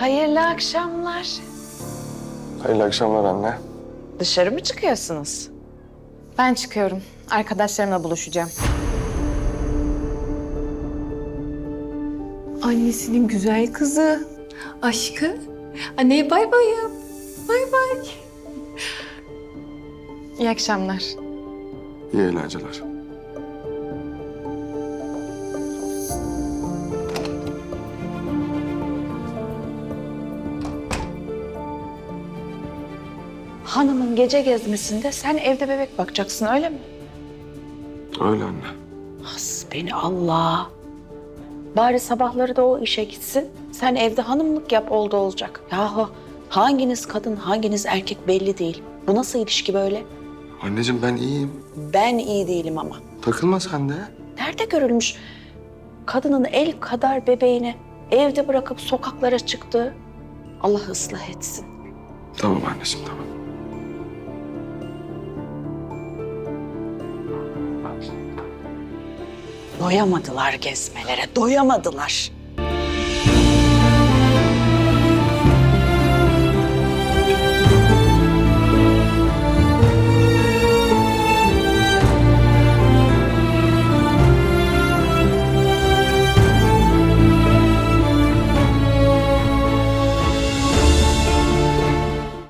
Hayırlı akşamlar. Hayırlı akşamlar anne. Dışarı mı çıkıyorsunuz? Ben çıkıyorum. Arkadaşlarımla buluşacağım. Annesinin güzel kızı. Aşkı. Anneye bay bayım. Bay bay. İyi akşamlar. İyi eğlenceler. Hanımın gece gezmesinde sen evde bebek bakacaksın öyle mi? Öyle anne. Has beni Allah. Bari sabahları da o işe gitsin. Sen evde hanımlık yap oldu olacak. Yahu hanginiz kadın hanginiz erkek belli değil. Bu nasıl ilişki böyle? Anneciğim ben iyiyim. Ben iyi değilim ama. Takılma sen de. Nerede görülmüş kadının el kadar bebeğini evde bırakıp sokaklara çıktığı? Allah ıslah etsin. Tamam anneciğim tamam. Doyamadılar gezmelere, doyamadılar.